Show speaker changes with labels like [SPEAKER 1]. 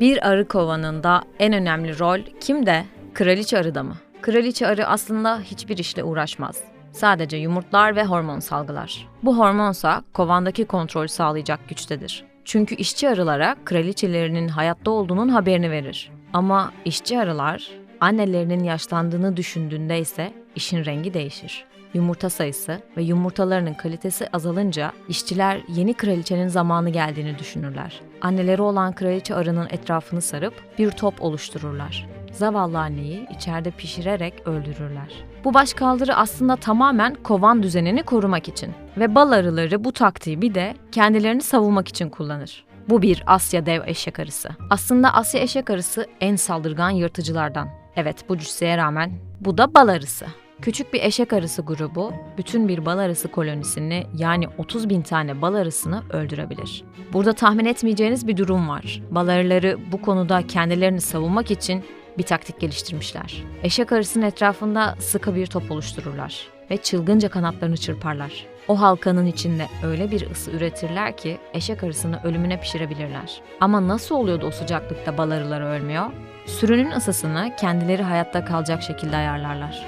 [SPEAKER 1] Bir arı kovanında en önemli rol kimde? Kraliçe arıda mı? Kraliçe arı aslında hiçbir işle uğraşmaz. Sadece yumurtlar ve hormon salgılar. Bu hormonsa kovandaki kontrol sağlayacak güçtedir. Çünkü işçi arılara kraliçelerinin hayatta olduğunun haberini verir. Ama işçi arılar annelerinin yaşlandığını düşündüğünde ise işin rengi değişir. Yumurta sayısı ve yumurtalarının kalitesi azalınca işçiler yeni kraliçenin zamanı geldiğini düşünürler. Anneleri olan kraliçe arının etrafını sarıp bir top oluştururlar. Zavallı anneyi içeride pişirerek öldürürler. Bu başkaldırı aslında tamamen kovan düzenini korumak için ve bal arıları bu taktiği bir de kendilerini savunmak için kullanır. Bu bir Asya dev eşek arısı. Aslında Asya eşek arısı en saldırgan yırtıcılardan. Evet bu cüsseye rağmen bu da bal arısı. Küçük bir eşek arısı grubu bütün bir bal arısı kolonisini yani 30 bin tane bal arısını öldürebilir. Burada tahmin etmeyeceğiniz bir durum var. Bal arıları bu konuda kendilerini savunmak için bir taktik geliştirmişler. Eşek arısının etrafında sıkı bir top oluştururlar ve çılgınca kanatlarını çırparlar. O halkanın içinde öyle bir ısı üretirler ki eşek arısını ölümüne pişirebilirler. Ama nasıl oluyordu o sıcaklıkta bal arıları ölmüyor? Sürünün ısısını kendileri hayatta kalacak şekilde ayarlarlar.